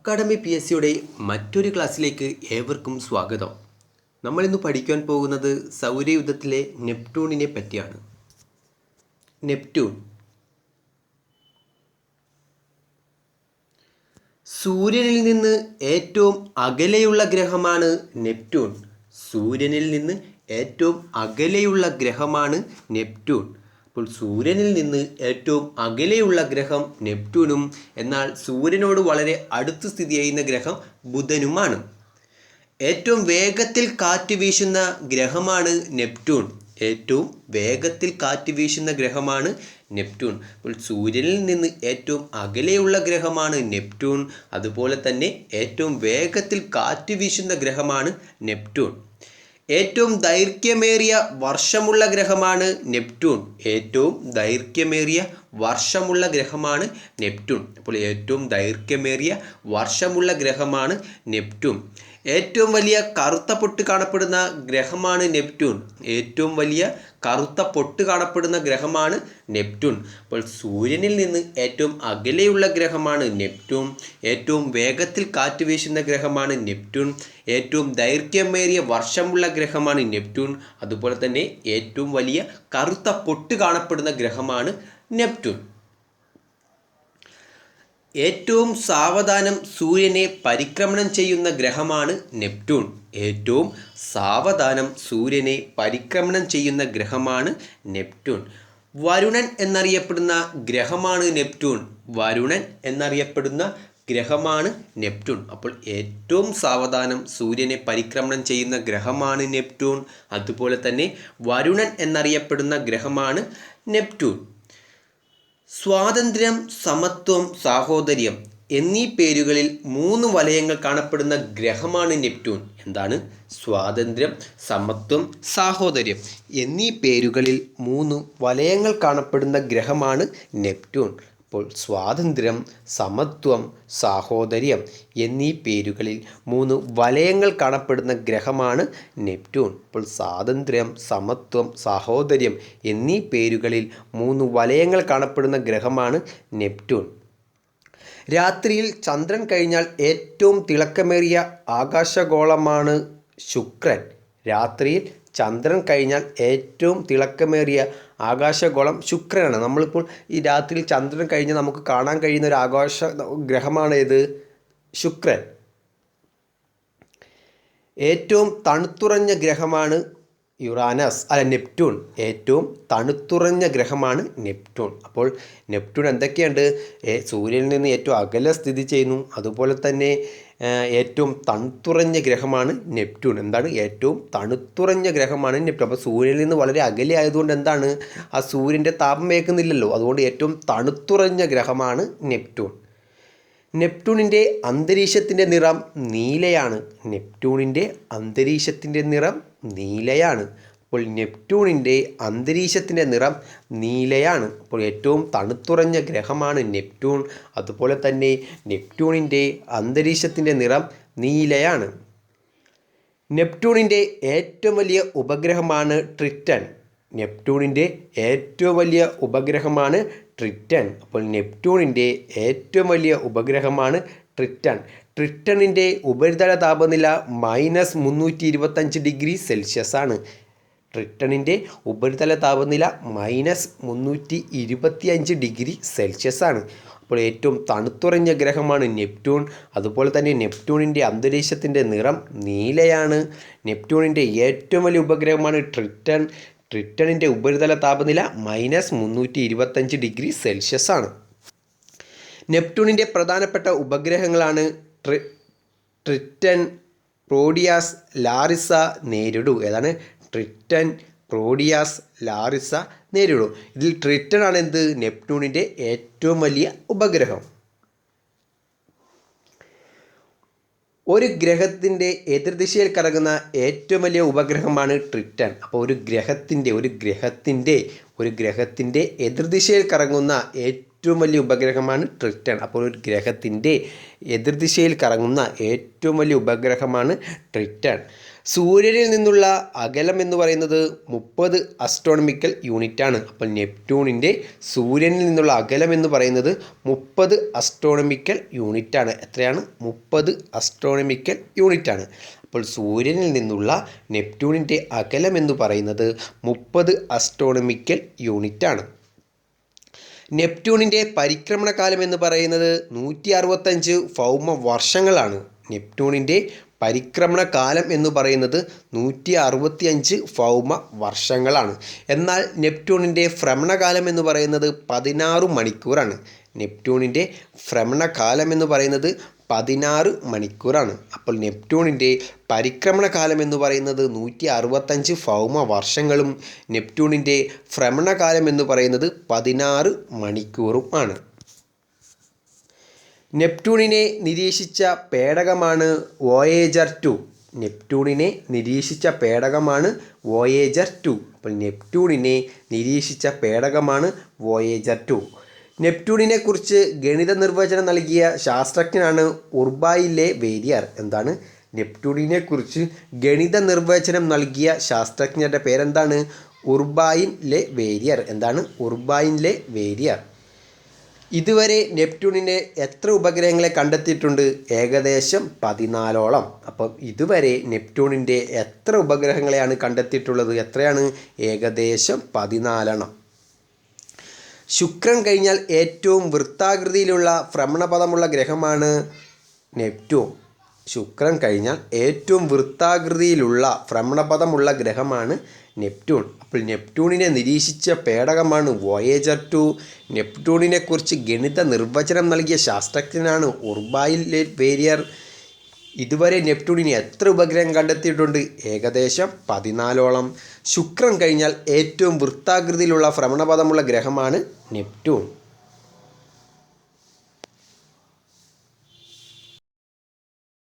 Academy P S സിയുടെ മറ്റൊരു ക്ലാസ്സിലേക്ക് ഏവർക്കും സ്വാഗതം. നമ്മളിന്ന് പഠിക്കാൻ പോകുന്നത് സൗരയുദ്ധത്തിലെ നെപ്റ്റൂണിനെ പറ്റിയാണ്. നെപ്റ്റൂൺ സൂര്യനിൽ നിന്ന് ഏറ്റവും അകലെയുള്ള ഗ്രഹമാണ് നെപ്റ്റൂൺ സൂര്യനിൽ നിന്ന് ഏറ്റവും അകലെയുള്ള ഗ്രഹമാണ് നെപ്റ്റ്യൂൺ. അപ്പോൾ സൂര്യനിൽ നിന്ന് ഏറ്റവും അകലെയുള്ള ഗ്രഹം നെപ്റ്റ്യൂണും എന്നാൽ സൂര്യനോട് വളരെ അടുത്ത് സ്ഥിതി ചെയ്യുന്ന ഗ്രഹം ബുധനുമാണ്. ഏറ്റവും വേഗത്തിൽ കാറ്റ് വീശുന്ന ഗ്രഹമാണ് നെപ്റ്റ്യൂൺ. ഏറ്റവും വേഗത്തിൽ കാറ്റ് വീശുന്ന ഗ്രഹമാണ് നെപ്റ്റ്യൂൺ. അപ്പോൾ സൂര്യനിൽ നിന്ന് ഏറ്റവും അകലെയുള്ള ഗ്രഹമാണ് നെപ്റ്റ്യൂൺ. അതുപോലെ തന്നെ ഏറ്റവും വേഗത്തിൽ കാറ്റ് വീശുന്ന ഗ്രഹമാണ് നെപ്റ്റ്യൂൺ. ഏറ്റവും ദൈർഘ്യമേറിയ വർഷമുള്ള ഗ്രഹമാണ് നെപ്റ്റ്യൂൺ. ഏറ്റവും ദൈർഘ്യമേറിയ വർഷമുള്ള ഗ്രഹമാണ് നെപ്റ്റ്യൂൺ. അപ്പോൾ ഏറ്റവും ദൈർഘ്യമേറിയ വർഷമുള്ള ഗ്രഹമാണ് നെപ്റ്റ്യൂൺ. ഏറ്റവും വലിയ കറുത്ത പൊട്ട് കാണപ്പെടുന്ന ഗ്രഹമാണ് നെപ്റ്റ്യൂൺ. ഏറ്റവും വലിയ കറുത്ത പൊട്ട് കാണപ്പെടുന്ന ഗ്രഹമാണ് നെപ്റ്റ്യൂൺ. അപ്പോൾ സൂര്യനിൽ നിന്ന് ഏറ്റവും അകലെയുള്ള ഗ്രഹമാണ് നെപ്റ്റ്യൂൺ. ഏറ്റവും വേഗത്തിൽ കാറ്റ് വീശുന്ന ഗ്രഹമാണ് നെപ്റ്റ്യൂൺ. ഏറ്റവും ദൈർഘ്യമേറിയ വർഷമുള്ള ഗ്രഹമാണ് നെപ്റ്റ്യൂൺ. അതുപോലെ തന്നെ ഏറ്റവും വലിയ കറുത്ത പൊട്ട് കാണപ്പെടുന്ന ഗ്രഹമാണ് നെപ്റ്റ്യൂൺ. ഏറ്റവും സാവധാനം സൂര്യനെ പരിക്രമണം ചെയ്യുന്ന ഗ്രഹമാണ് നെപ്റ്റ്യൂൺ. ഏറ്റവും സാവധാനം സൂര്യനെ പരിക്രമണം ചെയ്യുന്ന ഗ്രഹമാണ് നെപ്റ്റ്യൂൺ. വരുണൻ എന്നറിയപ്പെടുന്ന ഗ്രഹമാണ് നെപ്റ്റ്യൂൺ. വരുണൻ എന്നറിയപ്പെടുന്ന ഗ്രഹമാണ് നെപ്റ്റ്യൂൺ. അപ്പോൾ ഏറ്റവും സാവധാനം സൂര്യനെ പരിക്രമണം ചെയ്യുന്ന ഗ്രഹമാണ് നെപ്റ്റ്യൂൺ. അതുപോലെ തന്നെ വരുണൻ എന്നറിയപ്പെടുന്ന ഗ്രഹമാണ് നെപ്റ്റ്യൂൺ. സ്വാതന്ത്ര്യം സമത്വം സാഹോദര്യം എന്നീ പേരുകളിൽ മൂന്ന് വലയങ്ങൾ കാണപ്പെടുന്ന ഗ്രഹമാണ് നെപ്റ്റ്യൂൺ. എന്താണ്? സ്വാതന്ത്ര്യം സമത്വം സാഹോദര്യം എന്നീ പേരുകളിൽ മൂന്ന് വലയങ്ങൾ കാണപ്പെടുന്ന ഗ്രഹമാണ് നെപ്റ്റ്യൂൺ. അപ്പോൾ സ്വാതന്ത്ര്യം സമത്വം സാഹോദര്യം എന്നീ പേരുകളിൽ മൂന്ന് വലയങ്ങൾ കാണപ്പെടുന്ന ഗ്രഹമാണ് നെപ്റ്റ്യൂൺ. അപ്പോൾ സ്വാതന്ത്ര്യം സമത്വം സാഹോദര്യം എന്നീ പേരുകളിൽ മൂന്ന് വലയങ്ങൾ കാണപ്പെടുന്ന ഗ്രഹമാണ് നെപ്റ്റ്യൂൺ. രാത്രിയിൽ ചന്ദ്രൻ കഴിഞ്ഞാൽ ഏറ്റവും തിളക്കമേറിയ ആകാശഗോളമാണ് ശുക്രൻ. രാത്രിയിൽ ചന്ദ്രൻ കഴിഞ്ഞാൽ ഏറ്റവും തിളക്കമേറിയ ആകാശഗോളം ശുക്രനാണ്. നമ്മളിപ്പോൾ ഈ രാത്രിയിൽ ചന്ദ്രൻ കഴിഞ്ഞ് നമുക്ക് കാണാൻ കഴിയുന്ന ഒരു ആകാശ ഗ്രഹമാണ് ഏത്? ശുക്രൻ. ഏറ്റവും തണുത്തുറഞ്ഞ ഗ്രഹമാണ് യുറാനസ് അല്ല നെപ്റ്റ്യൂൺ. ഏറ്റവും തണുത്തുറഞ്ഞ ഗ്രഹമാണ് നെപ്റ്റ്യൂൺ. അപ്പോൾ നെപ്റ്റ്യൂൺ എന്തൊക്കെയുണ്ട്? സൂര്യനിൽ നിന്ന് ഏറ്റവും അകലെ സ്ഥിതി ചെയ്യുന്നു. അതുപോലെ തന്നെ ഏറ്റവും തണുത്തുറഞ്ഞ ഗ്രഹമാണ് നെപ്റ്റ്യൂൺ. എന്താണ്? ഏറ്റവും തണുത്തുറഞ്ഞ ഗ്രഹമാണ് നെപ്റ്റ്യൂൺ. അപ്പോൾ സൂര്യനിൽ നിന്ന് വളരെ അകലെ ആയതുകൊണ്ട് എന്താണ്? ആ സൂര്യന്റെ താപം ഏൽക്കുന്നില്ലല്ലോ അതുകൊണ്ട് ഏറ്റവും തണുത്തുറഞ്ഞ ഗ്രഹമാണ് നെപ്റ്റ്യൂൺ. നെപ്റ്റ്യൂണിന്റെ അന്തരീക്ഷത്തിന്റെ നിറം നീലയാണ്. നെപ്റ്റ്യൂണിന്റെ അന്തരീക്ഷത്തിന്റെ നിറം നീലയാണ്. അപ്പോൾ നെപ്റ്റ്യൂണിന്റെ അന്തരീക്ഷത്തിന്റെ നിറം നീലയാണ്. അപ്പോൾ ഏറ്റവും തണുത്തുറഞ്ഞ ഗ്രഹമാണ് നെപ്റ്റ്യൂൺ. അതുപോലെ തന്നെ നെപ്റ്റ്യൂണിന്റെ അന്തരീക്ഷത്തിന്റെ നിറം നീലയാണ്. നെപ്റ്റ്യൂണിന്റെ ഏറ്റവും വലിയ ഉപഗ്രഹമാണ് ട്രിറ്റൺ. നെപ്റ്റ്യൂണിന്റെ ഏറ്റവും വലിയ ഉപഗ്രഹമാണ് ട്രിറ്റൺ. അപ്പോൾ നെപ്റ്റ്യൂണിന്റെ ഏറ്റവും വലിയ ഉപഗ്രഹമാണ് ട്രിറ്റൺ. ട്രിറ്റണിന്റെ ഉപരിതല താപനില മൈനസ് മുന്നൂറ്റി ഇരുപത്തഞ്ച് ഡിഗ്രി സെൽഷ്യസ് ആണ് ട്രിട്ടണിന്റെ ഉപരിതല താപനില മൈനസ് മുന്നൂറ്റി ഇരുപത്തി അഞ്ച് ഡിഗ്രി സെൽഷ്യസ് ആണ് അപ്പോൾ ഏറ്റവും തണുത്തുറഞ്ഞ ഗ്രഹമാണ് നെപ്റ്റ്യൂൺ. അതുപോലെ തന്നെ നെപ്റ്റ്യൂണിന്റെ അന്തരീക്ഷത്തിന്റെ നിറം നീലയാണ്. നെപ്റ്റ്യൂണിന്റെ ഏറ്റവും വലിയ ഉപഗ്രഹമാണ് ട്രിട്ടൺ. ട്രിട്ടണിന്റെ ഉപരിതല താപനില മൈനസ് മുന്നൂറ്റി ഇരുപത്തഞ്ച് ഡിഗ്രി സെൽഷ്യസ് ആണ് നെപ്റ്റ്യൂണിന്റെ പ്രധാനപ്പെട്ട ഉപഗ്രഹങ്ങളാണ് ട്രി ട്രിറ്റൻ പ്രോഡിയാസ് ലാറിസ നേരിടു. ഏതാണ്? ട്രിറ്റൻ പ്രോഡിയാസ് ലാറിസ നേരിടും ഇതിൽ ട്രിറ്റൺ ആണ് എന്ത്? നെപ്റ്റ്യൂണിന്റെ ഏറ്റവും വലിയ ഉപഗ്രഹം. ഒരു ഗ്രഹത്തിന്റെ എതിർദിശയിൽ കറങ്ങുന്ന ഏറ്റവും വലിയ ഉപഗ്രഹമാണ് ട്രിറ്റൺ അപ്പോൾ ഒരു ഗ്രഹത്തിന്റെ ഒരു ഗ്രഹത്തിന്റെ ഒരു ഗ്രഹത്തിന്റെ എതിർദിശയിൽ കറങ്ങുന്ന ഏറ്റവും വലിയ ഉപഗ്രഹമാണ് ട്രിറ്റൺ അപ്പോൾ ഒരു ഗ്രഹത്തിന്റെ എതിർദിശയിൽ കറങ്ങുന്ന ഏറ്റവും വലിയ ഉപഗ്രഹമാണ് ട്രിറ്റൺ സൂര്യനിൽ നിന്നുള്ള അകലം എന്ന് പറയുന്നത് മുപ്പത് അസ്ട്രോണമിക്കൽ ആണ്. അപ്പോൾ നെപ്റ്റ്യൂണിന്റെ സൂര്യനിൽ നിന്നുള്ള അകലം എന്ന് പറയുന്നത് മുപ്പത് അസ്ട്രോണമിക്കൽ ആണ്. എത്രയാണ്? മുപ്പത് അസ്ട്രോണമിക്കൽ ആണ്. അപ്പോൾ സൂര്യനിൽ നിന്നുള്ള നെപ്റ്റ്യൂണിന്റെ അകലം എന്ന് പറയുന്നത് മുപ്പത് അസ്ട്രോണമിക്കൽ യൂണിറ്റാണ് നെപ്റ്റ്യൂണിന്റെ പരിക്രമണകാലം എന്ന് പറയുന്നത് നൂറ്റി അറുപത്തഞ്ച് ഭൗമ വർഷങ്ങളാണ്. നെപ്റ്റ്യൂണിന്റെ പരിക്രമണ കാലം എന്ന് പറയുന്നത് നൂറ്റി അറുപത്തിയഞ്ച് ഭൗമ വർഷങ്ങളാണ്. എന്നാൽ നെപ്റ്റ്യൂണിന്റെ ഭ്രമണകാലം എന്ന് പറയുന്നത് പതിനാറ് മണിക്കൂറാണ്. നെപ്റ്റ്യൂണിന്റെ ഭ്രമണകാലം എന്ന് പറയുന്നത് പതിനാറ് മണിക്കൂറാണ്. അപ്പോൾ നെപ്റ്റ്യൂണിന്റെ പരിക്രമണ കാലം എന്ന് പറയുന്നത് നൂറ്റി അറുപത്തഞ്ച് ഭൗമ വർഷങ്ങളും നെപ്റ്റ്യൂണിന്റെ ഭ്രമണകാലം എന്ന് പറയുന്നത് പതിനാറ് മണിക്കൂറും ആണ്. നെപ്റ്റ്യൂണിനെ നിരീക്ഷിച്ച പേടകമാണ് വോയേജർ ടു. നെപ്റ്റ്യൂണിനെ നിരീക്ഷിച്ച പേടകമാണ് വോയേജർ ടു. അപ്പോൾ നെപ്റ്റ്യൂണിനെ നിരീക്ഷിച്ച പേടകമാണ് വോയേജർ ടു. നെപ്റ്റ്യൂണിനെ കുറിച്ച് ഗണിത നിർവചനം നൽകിയ ശാസ്ത്രജ്ഞനാണ് ഉർബായിലെ വേരിയർ. എന്താണ്? നെപ്റ്റൂണിനെ കുറിച്ച് ഗണിത നിർവചനം നൽകിയ ശാസ്ത്രജ്ഞരുടെ പേരെന്താണ്? ഉർബായിൻ ലെ വേരിയർ. എന്താണ്? ഉർബായിൻ ലെ വേരിയർ. ഇതുവരെ നെപ്റ്റ്യൂണിന്റെ എത്ര ഉപഗ്രഹങ്ങളെ കണ്ടെത്തിയിട്ടുണ്ട്? ഏകദേശം പതിനാലോളം. അപ്പം ഇതുവരെ നെപ്റ്റ്യൂണിന്റെ എത്ര ഉപഗ്രഹങ്ങളെയാണ് കണ്ടെത്തിയിട്ടുള്ളത്? എത്രയാണ്? ഏകദേശം പതിനാലെണ്ണം. ശുക്രൻ കഴിഞ്ഞാൽ ഏറ്റവും വൃത്താകൃതിയിലുള്ള ഭ്രമണപഥമുള്ള ഗ്രഹമാണ് നെപ്റ്റ്യൂൺ. ശുക്രൻ കഴിഞ്ഞാൽ ഏറ്റവും വൃത്താകൃതിയിലുള്ള ഭ്രമണപഥമുള്ള ഗ്രഹമാണ് നെപ്റ്റ്യൂൺ. അപ്പോൾ നെപ്റ്റ്യൂണിനെ നിരീക്ഷിച്ച പേടകമാണ് വോയേജർ ടു. നെപ്റ്റ്യൂണിനെക്കുറിച്ച് ഗണിത നിർവചനം നൽകിയ ശാസ്ത്രജ്ഞനാണ് ഉർബായിൽ വേരിയർ. ഇതുവരെ നെപ്റ്റ്യൂണിന് എത്ര ഉപഗ്രഹം കണ്ടെത്തിയിട്ടുണ്ട്? ഏകദേശം പതിനാലോളം. ശുക്രൻ കഴിഞ്ഞാൽ ഏറ്റവും വൃത്താകൃതിയിലുള്ള ഭ്രമണപഥമുള്ള ഗ്രഹമാണ് നെപ്റ്റ്യൂൺ.